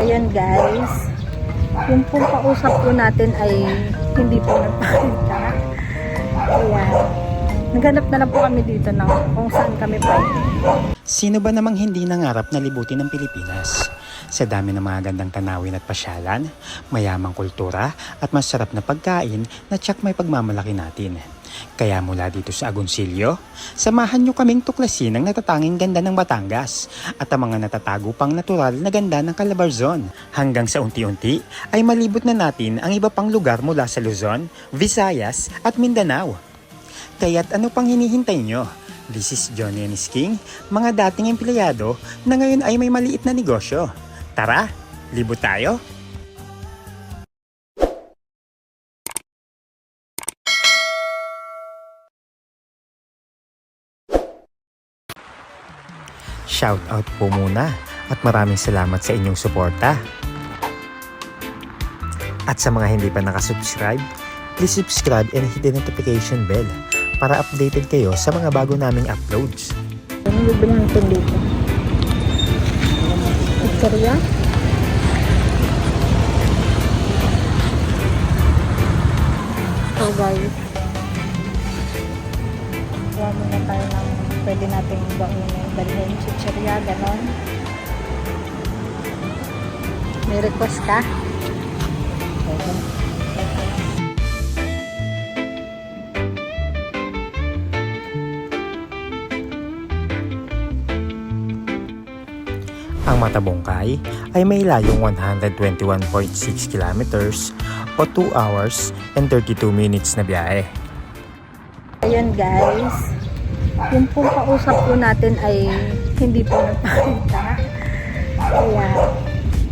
Ayan guys, yung pong kausap po natin ay hindi po nagpakita. Kaya, naghanap na lang po kami dito ng kung saan kami pwede. Sino ba namang hindi nangarap na libutin ng Pilipinas? Sa dami ng mga gandang tanawin at pasyalan, mayamang kultura at masarap na pagkain na tsak may pagmamalaki natin. Kaya mula dito sa Agoncillo, samahan nyo kaming tuklasin ang natatanging ganda ng Batangas at ang mga natatago pang natural na ganda ng Calabarzon. Hanggang sa unti-unti ay malibot na natin ang iba pang lugar mula sa Luzon, Visayas at Mindanao. Kaya't ano pang hinihintay nyo? This is Johnny and King, mga dating empleyado na ngayon ay may maliit na negosyo. Tara, libot tayo! Shout out po muna at maraming salamat sa inyong suporta. At sa mga hindi pa nakasubscribe, please subscribe and hit the notification bell para updated kayo sa mga bago naming uploads. Ano yung bilang ito dito? Pizzeria? So guys, gawin yung dalhin chicheria, ganon. May request ka? Okay. Ang Matabongkay ay may layong 121.6 kilometers o 2 hours and 32 minutes na biyahe. Ayan guys, yung pong kausap po natin ay hindi po nagpakita. Kaya,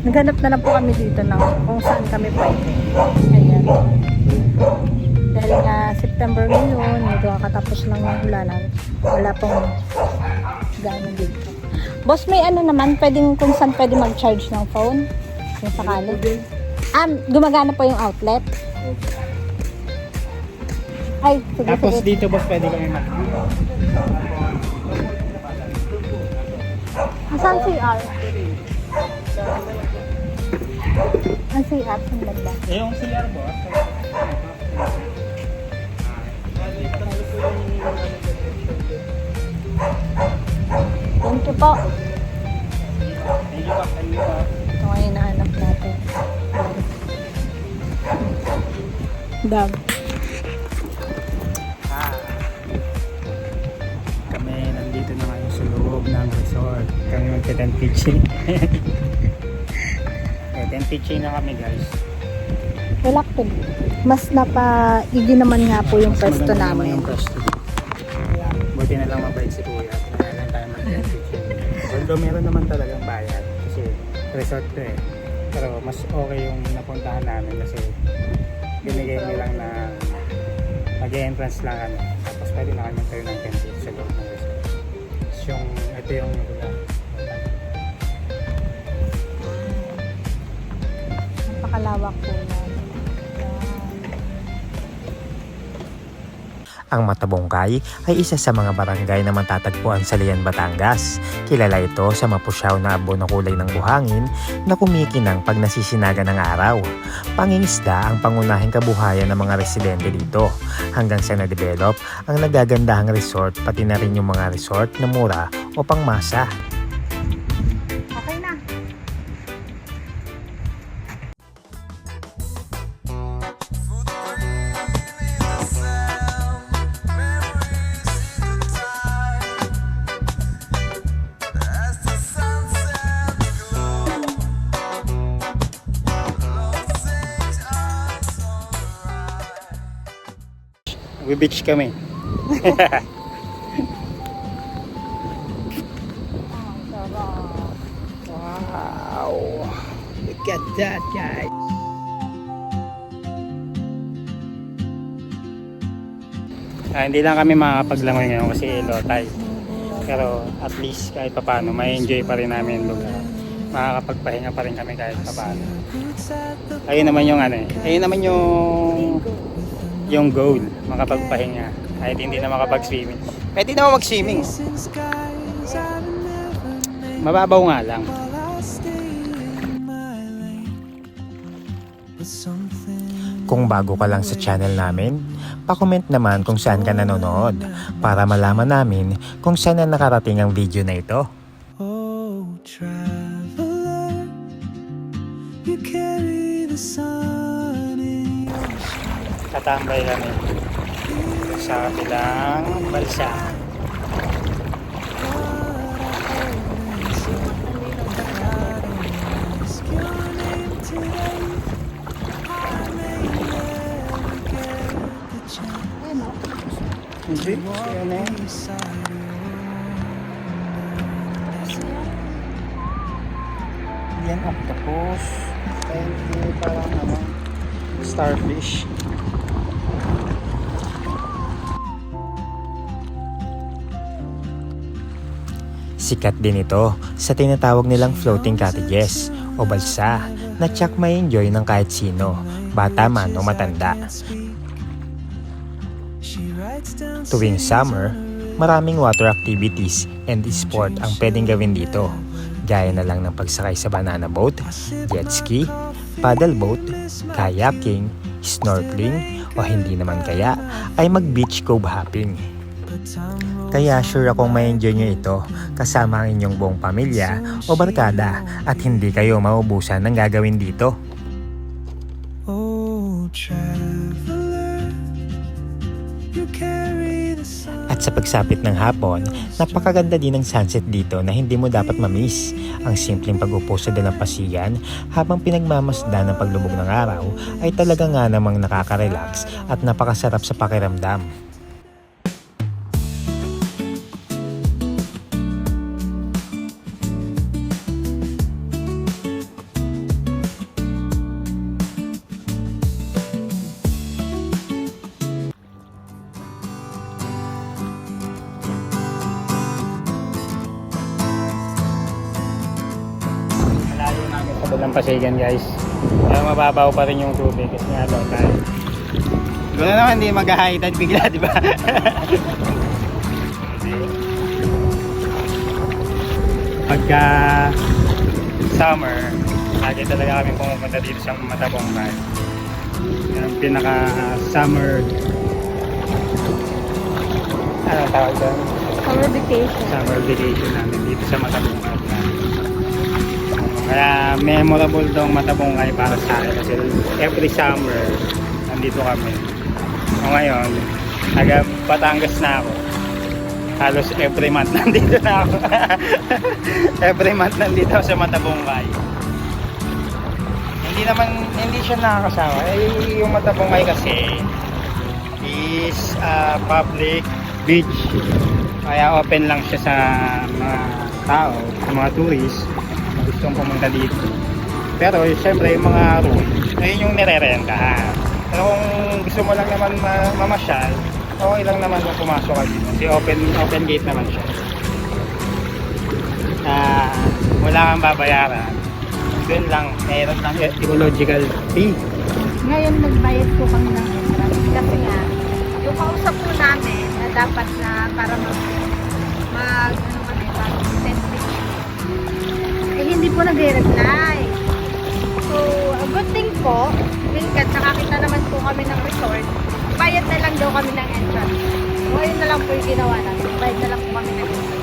naghanap na lang po kami dito ng kung saan kami pwede. Ayan. Dahil nga September ngayon, medyo kakatapos lang ng ulanan, wala pong gaano dito. Boss, may ano naman, pwedeng kung saan pwede mag-charge ng phone? Kung sakali. Ah, gumagana po yung outlet? Ay, sige, Tapos sige. dito boss pwede kami mag Asan CR? Ang CR, ang ganda. Eh, yung CR boss. Thank you po. Ito nga yung nahanap natin. Dab. Loob ng resort. Kami magte-tent pitching. eh, tent pitching na kami guys. Reluctant. Mas napaigi naman nga po yung Mas pwesto maganda naman namin. Yung pwesto. Buti na lang mabait si kuya. Kaya lang tayo mag-tent pitching. Although meron naman talagang bayad. Kasi resort to eh. Pero mas okay yung napuntahan namin kasi binigay nilang na mag-entrance lang ano. Tapos pwede na kami magtayo ng tent dito sa loob ng resort. Tapos yung, ito yung lugar. Napakalawak po yan. Ang Matabongkay ay isa sa mga barangay na matatagpuan sa Lian, Batangas. Kilala ito sa mapusyaw na abo na kulay ng buhangin na kumikinang pag nasisinaga ng araw. Pangingisda ang pangunahing kabuhayan ng mga residente dito hanggang sa na-develop ang nagagandahang resort pati na rin yung mga resort na mura o pangmasa. We-beach kami. wow! Look at that guys! Ah, hindi lang kami makakapaglangoy ngayon kasi tide. Pero at least kahit papano, may enjoy pa rin namin yung lugar. Makakapagpahinga pa rin kami kahit papano. Ayun naman yung ano eh. Ayun naman yung yung goal, makapagpahinga. Kahit hindi na makapag-swimming. Pwede naman mag-swimming. Mababaw nga lang. Kung bago ka lang sa channel namin, pa-comment naman kung saan ka nanonood para malaman namin kung saan na nakarating ang video na ito. Tatambay kami sa kabilang balsa. Hindi, yan eh. Yan, octopus. Ay, hindi, parang ano, starfish. Sikat din ito sa tinatawag nilang floating cottages o balsa na tsak may enjoy ng kahit sino, bata man o matanda. Tuwing summer, maraming water activities and sport ang pwedeng gawin dito. Gaya na lang ng pagsakay sa banana boat, jet ski, paddle boat, kayaking, snorkeling, o hindi naman kaya ay mag beach cove hopping. Kaya sure akong may enjoy nyo ito kasama ang inyong buong pamilya o barkada at hindi kayo maubusan ng gagawin dito. At sa pagsapit ng hapon, napakaganda din ng sunset dito na hindi mo dapat mamiss. Ang simpleng pag-upo sa dalampasigan habang pinagmamasdan ng paglubog ng araw ay talaga nga namang nakaka-relax at napakasarap sa pakiramdam. Dalampasigan guys. Kaya mababaw pa rin yung tubig kasi nga low tide. Gano'n naman hindi mag-high tide bigla, di ba? Pagka summer, lagi talaga kami pumupunta dito sa Matabong Bay. Yan ang pinaka summer ano tawag doon? Summer vacation. Summer vacation namin dito sa Matabong Bay. Kaya memorable tong Matabongay para sa akin kasi every summer nandito kami. O ngayon, taga Batangas na ako. Halos every month nandito na ako. every month nandito sa Matabongay. Hindi naman, hindi siya nakakasawa. Eh, yung Matabongay kasi is ah, public beach. Kaya open lang siya sa mga tao, sa mga tourists gustong pumunta dito. Pero syempre yung mga room, ayun yung nire-rentahan. Pero kung gusto mo lang naman ma- mamasyal, okay lang naman kung pumasok ka dito. Kasi open, open gate naman siya. Na wala kang babayaran. Doon lang, meron lang ecological fee. Ngayon nagbayad po kami ng entrance kasi nga yung kausap po namin na dapat na para mag mag hindi po nagre-reply. So, good thing po, Wilkat, nakakita naman po kami ng resort. Bayad na lang daw kami ng entrance. So, ayun na lang po yung ginawa namin. Bayad na lang po kami ng entrance.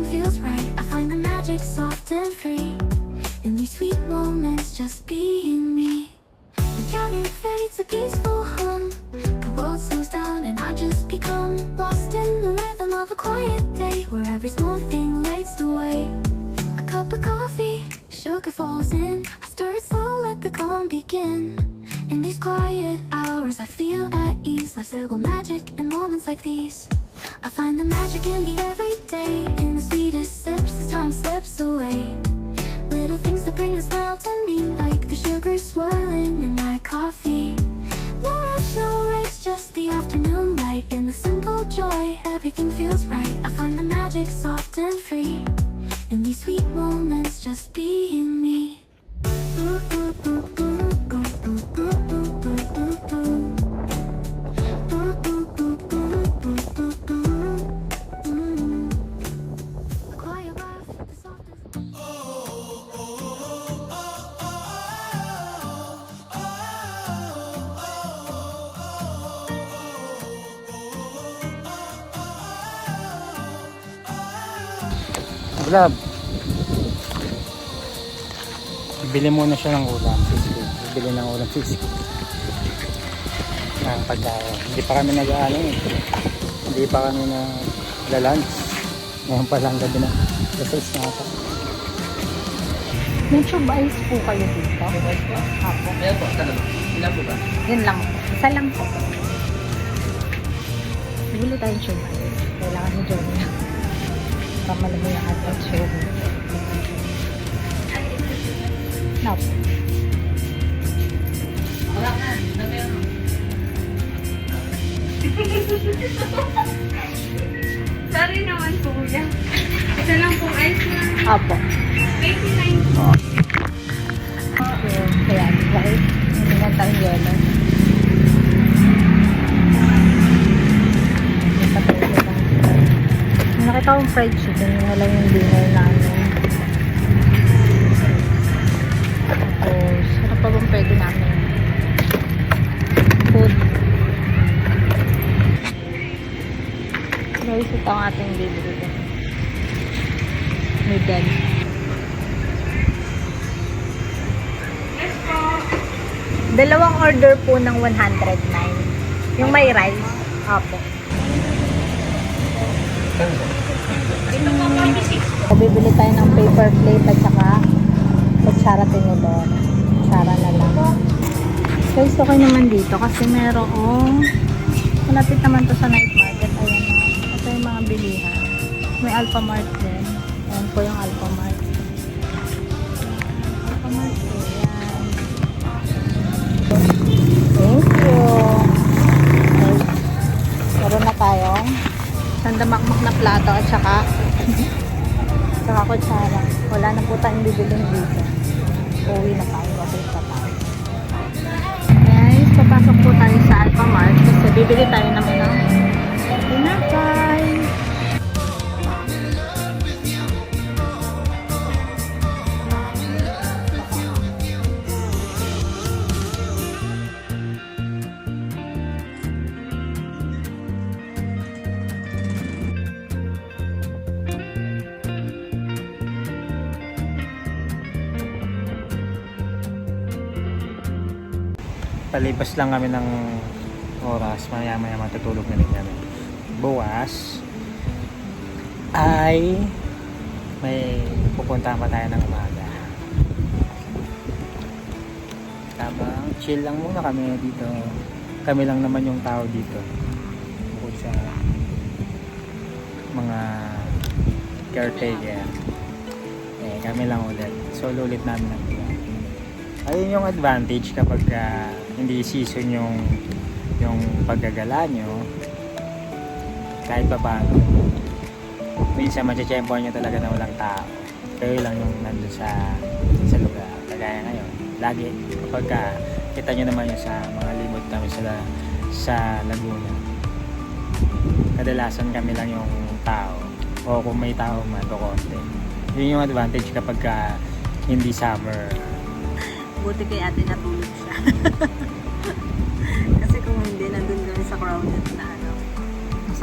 Everything feels right. I find the magic soft and free. In these sweet moments, just being everything feels right. Glab. Bibili muna siya ng ulam. Bibili ng ulam. Sisig. Ng pagkain. Hindi pa kami nag-ano eh. Hindi pa kami na lalunch. Ngayon pa lang gabi na. Kasi na ako. May tube ice po kayo dito? Apo. Ayan po, dalawa. Ilan po ba? Yun lang. Isa lang po. Bili tayong tube ice. Kailangan ni Johnny. Para malam mo yung ating tube. No. Wala ka. Sorry naman po, kuya. Isa lang pong ice na Apo. 29 po. So, kaya, guys. Hindi na tayong yelo. Nakita kong fried chicken. Yun lang yung dinner namin. Tapos, ano pa bang pwede namin? Food. Guys, ito ang ating bibili. Noodle. Dalawang order po ng 109. Yung may rice. Apo. Ito po 46 po. Bibili tayo ng paper plate at saka kutsara tinidor. Kutsara na lang. Guys, okay naman dito kasi merong malapit naman to sa night market. Ayan na. Ito yung mga bilihan. May Alpha Mart din. Ayan po yung Alpha Mart. Alpha Mart po. Ayan. Thank you. Okay. Meron na tayong sandamakmak na plato at saka saka kutsara. Wala na po tayong bibiling dito. Uwi na tayo. Okay pa tayo. Guys, papasok po tayo sa Alpha Mart kasi bibili tayo naman ng tinapay. Palipas lang kami ng oras. Maya maya matutulog na rin kami. Bukas ay may pupuntahan pa tayo ng umaga. Habang chill lang muna kami dito. Kami lang naman yung tao dito. Bukod sa mga caretaker. Eh, kami lang ulit. Solo ulit namin. Ayun yung advantage kapag ah, hindi season yung yung paggagala nyo kahit pa paano minsan matchempohan nyo talaga na walang tao. Kayo lang yung nandun sa sa lugar. Kagaya ngayon lagi kapag ah, kita nyo naman yung sa mga limot namin sa, sa Laguna kadalasan kami lang yung tao. O kung may tao man to konti. Yun yung advantage kapag ah, hindi summer. Buti kay ate natulog siya.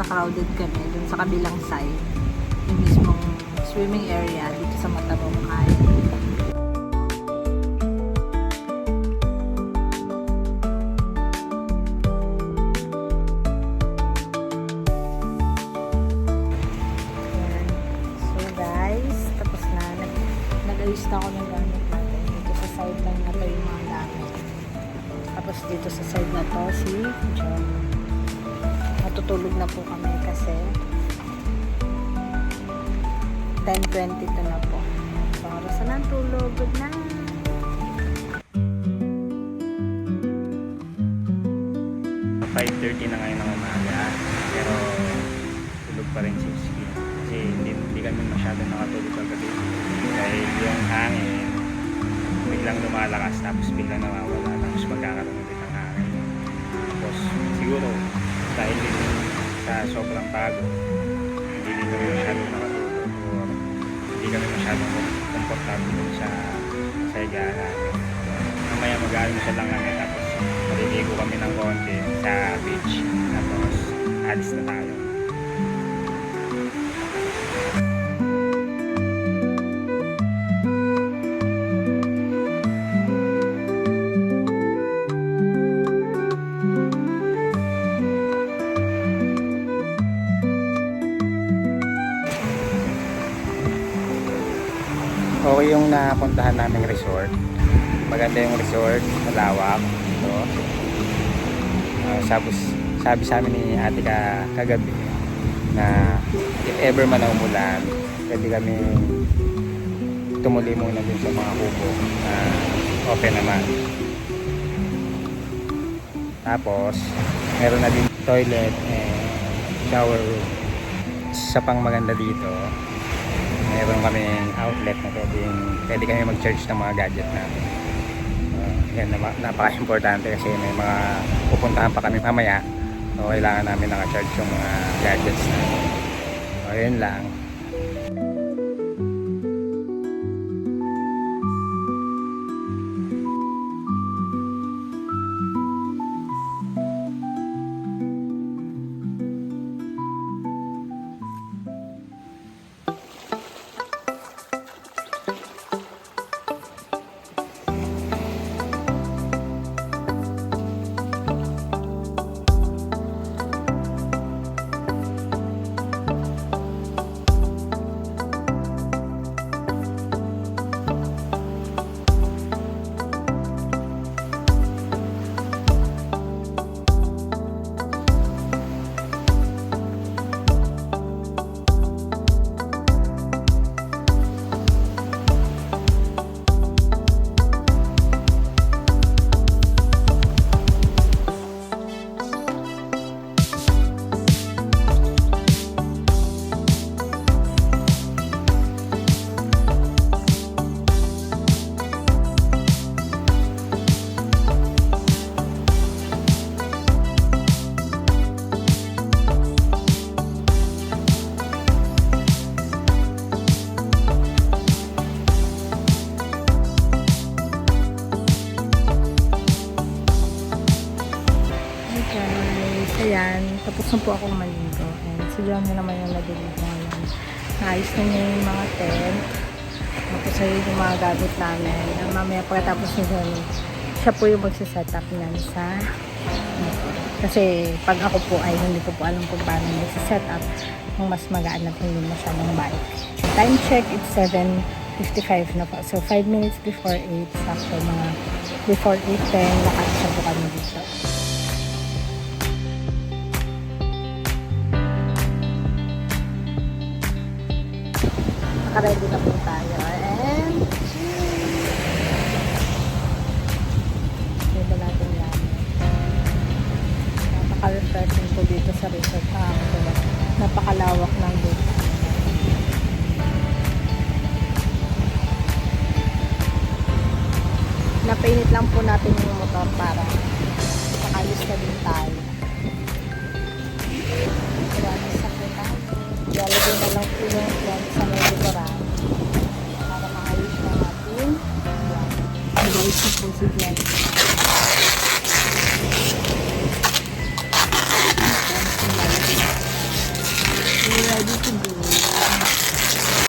crowded na ano. Sa crowded kami, dun sa kabilang side. Yung mismong swimming area dito sa Matabong 5.30 na ngayon ng umaga. Pero tulog pa rin si Ski. Kasi hindi, hindi kami masyado nakatulog kagabi. Dahil yung hangin, biglang lumalakas tapos biglang nawawala. Tapos magkakaroon ulit ng hangin. Tapos siguro dahil din sa sobrang pagod, hindi din kami masyado nakatulog or hindi kami masyado komportable sa sa higaan namin. Mamaya mag-aalmusal lang kami tapos maliligo kami ng konti sa beach. Tapos alis na tayo. Okay yung napuntahan naming resort. Maganda yung resort, malawak. Ah, sabi, sa amin ni ate ka, kagabi na if ever man na umulan, pwede kami tumuli muna dun sa mga kubo na open naman. Tapos, meron na din toilet and shower room. Sa pang maganda dito, meron kaming outlet na pwedeng, pwede kami mag-charge ng mga gadget namin. Uh, yan, napaka-importante kasi may mga pupuntahan pa kami mamaya. So, kailangan namin naka-charge yung mga gadgets namin. So, yun lang. Po akong maligo. And si John na naman yung naliligo ngayon. Naayos na niya yung mga tent. Tapos ayun yung mga gamit namin. Ang mamaya pagkatapos ni John, siya po yung magsiset up niyan sa kasi pag ako po ay hindi ko po alam kung paano magsiset up kung mas magaan at hindi masyadong bike. Time check, it's 7.55 na po. So 5 minutes before 8, sakto mga before 8.10, nakasya po kami dito. Nakaready na po tayo. And, dito natin yan. Napaka-refreshing po dito sa resort. Nakakatuwa. Napakalawak ng dito. Napainit lang po natin yung motor para makayos na din tayo. Maraming sakit tayo. Lalagay na lang po yung isso fosse viagem.